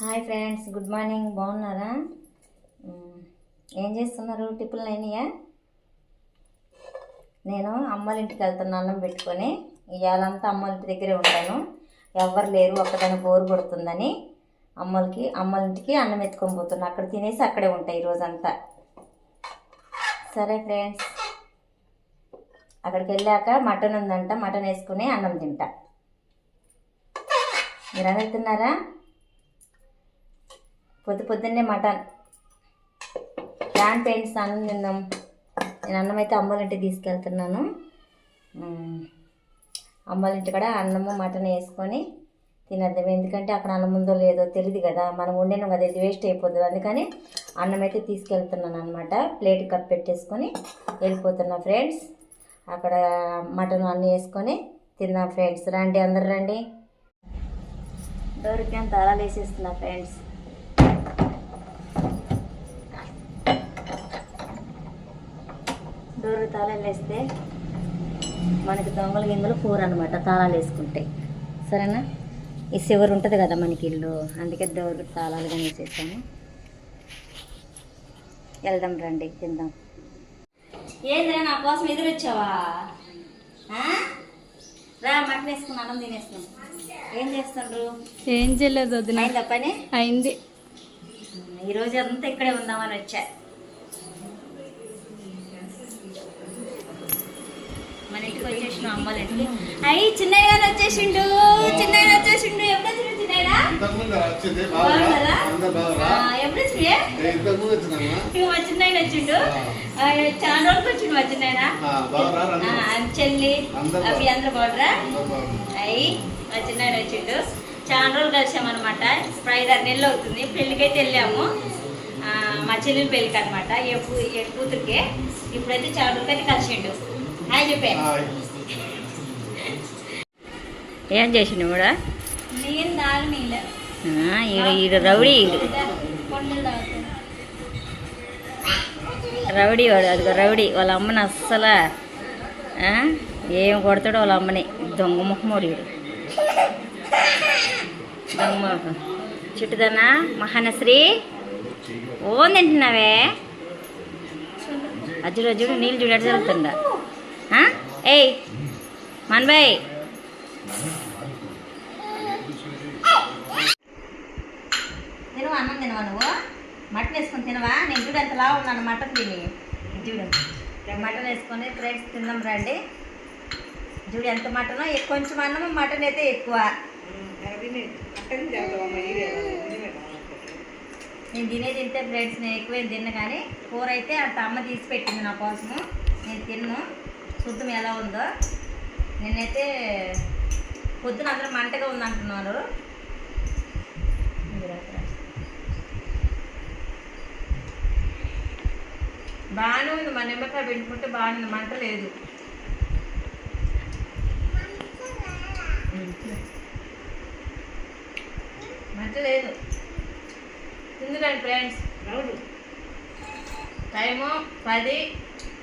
Hi friends good morning. బాగున్నారా? ఏం చేస్తున్నారు? టిప్పులు అయినాయా నేను అమ్మల ఇంటికి వెళ్తాను అన్నం పెట్టుకొని. ఇవాళంతా అమ్మల ఇంటి దగ్గరే ఉంటాను. ఎవ్వరు లేరు ఒక్కదాని బోరు కొడుతుందని అమ్మలకి అమ్మల ఇంటికి అన్నం ఎత్తుకొని పోతున్నా. అక్కడ తినేసి అక్కడే ఉంటాయి ఈరోజంతా. సరే ఫ్రెండ్స్ అక్కడికి వెళ్ళాక మటన్ ఉందంట మటన్ వేసుకుని అన్నం తింటా. మీరు అందరు తిన్నారా? పొద్దు పొద్దున్నే మటన్. ప్లాన్ పెయింట్స్ అన్నం తిందాం? నేను అన్నం అయితే అమ్మల ఇంటికి తీసుకెళ్తున్నాను. మ్మ్. ఇంటి కూడా అన్నము మటన్ వేసుకొని తినద్దాం. ఎందుకంటే అక్కడ అన్నం ఉందో లేదో తెలియదు కదా. మనం వండాను కదా ఇది వేస్ట్ అయిపోతుంది అందుకని అన్నం అయితే తీసుకెళ్తున్నాను అనమాట ప్లేట్ కప్ పెట్టేసుకొని వెళ్ళిపోతున్నా ఫ్రెండ్స్. అక్కడ మటన్ అన్నీ వేసుకొని తిందాం ఫ్రెండ్స్. రండి అందరు రండి. డోర్కి అంత వేసేస్తున్నా ఫ్రెండ్స్. డోర్ తాళాలు వేస్తే మనకి దొంగల గిందలు కూర అనమాట తాళాలు వేసుకుంటే. సరేనా? ఈ చివరి ఉంటుంది కదా మనకి ఇల్లు అందుకే డోర్ తాళాలు కానీ వేసేసాను వెళ్దాం రండి తిందాం. ఏందిరా నా కోసం ఎదురు వచ్చావా? రా మటన్ వేసుకుని అన్నం తినేస్తున్నాం ఏం చేస్తుండ్రు? ఏం చేయలేదు అయిందా పని? అయింది. ఈ రోజు అంతా ఇక్కడే ఉందామని వచ్చా. మన ఇంటికి వచ్చేసిన అమ్మల ఇంటికి అయ్యి చిన్నయ్య గారు వచ్చేసిండు. చిన్నయ్య వచ్చేసిండు. ఎప్పుడు వచ్చిండు చిన్నయ్య బాగురా ఎప్పుడు మా చిన్నయ్య వచ్చిండు. చాలా రోజులకు వచ్చిండు మా చిన్నయ్య బాగురా. చెల్లి అవి అందరు బాగున్నారు. అయ్యి మా చిన్నాయన వచ్చిండు. చాలా రోజులు కలిసామన్నమాట ఇప్పుడు ఐదారు నెలలు అవుతుంది. పెళ్ళికైతే వెళ్ళాము. మా చెల్లెలు పెళ్ళికి అనమాట ఏ ఏ కూతురికే. ఇప్పుడైతే చాలా రోజులకైతే కలిసిండు. ఏం చేసిండు కూడా? ఈడు రౌడీ రౌడీ వాడు అదిగో రౌడీ. వాళ్ళ అమ్మని అస్సలు ఆ, ఏం కొడతాడో వాళ్ళ అమ్మని. దొంగ ముఖమోడు వీడు దొంగ ముఖం. చుట్టుదనా మహానశ్రీ? ఓ తింటున్నావే? అజ్జుడు అజ్జుడు నీళ్ళు చూడడు జరుగుతుందా? ఏయ్ మన్బాయ్ తినవా అన్నం తినవా నువ్వు? మటన్ వేసుకొని తినవా? నేను చూడు ఎంత లావు ఉన్నాను మటన్ తిని. చూడు. మటన్ వేసుకొని ఫ్రైడ్స్ తిందాం రండి. చూడు ఎంత మటనో కొంచెం అన్నము మటన్ అయితే ఎక్కువ. నేను తినే తింటే ఫ్రెండ్స్ నేను ఎక్కువ తిన్న కానీ కూర అయితే అంత అమ్మ తీసి పెట్టింది నా కోసము. నేను తిన్ను. శుద్ధం ఎలా ఉందో. నేనైతే పొద్దున అందరూ మంటగా ఉందంటున్నారు. బాగానే ఉంది మన నిమ్మకాయ పెట్టుకుంటే బాగానే ఉంది మంట లేదు. మంట లేదు. తిందురండి ఫ్రెండ్స్. టైము పది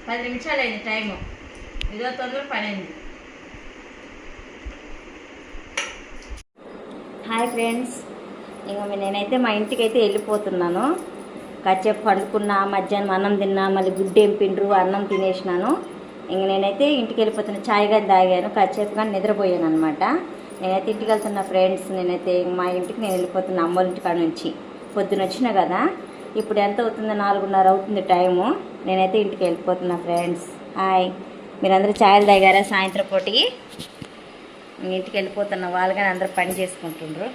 పది నిమిషాలు అయింది టైము. ఇదో తొందర పని హాయ్ ఫ్రెండ్స్ ఇంకా నేనైతే మా ఇంటికి అయితే వెళ్ళిపోతున్నాను. కాసేపు పండుకున్నా మధ్యాహ్నం అన్నం తిన్నా మళ్ళీ గుడ్డు ఎంపిండ్రు అన్నం తినేసినాను. ఇంక నేనైతే ఇంటికి వెళ్ళిపోతున్నా ఛాయ్ కానీ తాగాను కాసేపు కానీ నిద్రపోయాను అనమాట నేనైతే ఇంటికి వెళ్తున్నా ఫ్రెండ్స్ నేనైతే మా ఇంటికి నేను వెళ్ళిపోతున్నా అమ్మోళ్ళ ఇంటి కాడ నుంచి. పొద్దున వచ్చినా కదా ఇప్పుడు ఎంత అవుతుందో? నాలుగున్నర అవుతుంది టైము. నేనైతే ఇంటికి వెళ్ళిపోతున్నా ఫ్రెండ్స్. హాయ్. మీరందరూ ఛాయలు తాగారా సాయంత్రం పూటకి? ఇంటికి వెళ్ళిపోతున్న వాళ్ళు కానీ అందరూ పని చేసుకుంటుండ్రు.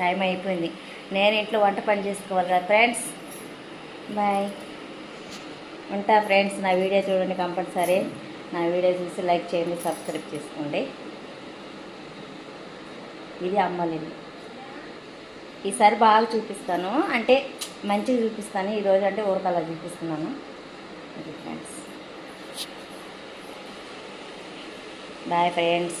టైం అయిపోయింది. నేను ఇంట్లో వంట పని చేసుకోవాలి కదా ఫ్రెండ్స్. బాయ్. ఉంటా ఫ్రెండ్స్ నా వీడియో చూడండి కంపల్సరీ. నా వీడియో చూసి లైక్ చేయండి సబ్స్క్రైబ్ చేసుకోండి. ఇది అమ్మలిల్లు ఈసారి బాగా చూపిస్తాను. అంటే మంచిగా చూపిస్తాను. ఈరోజు అంటే ఊరకలా చూపిస్తున్నాను. ఇది ఫ్రెండ్స్ బాయ్ ఫ్రెండ్స్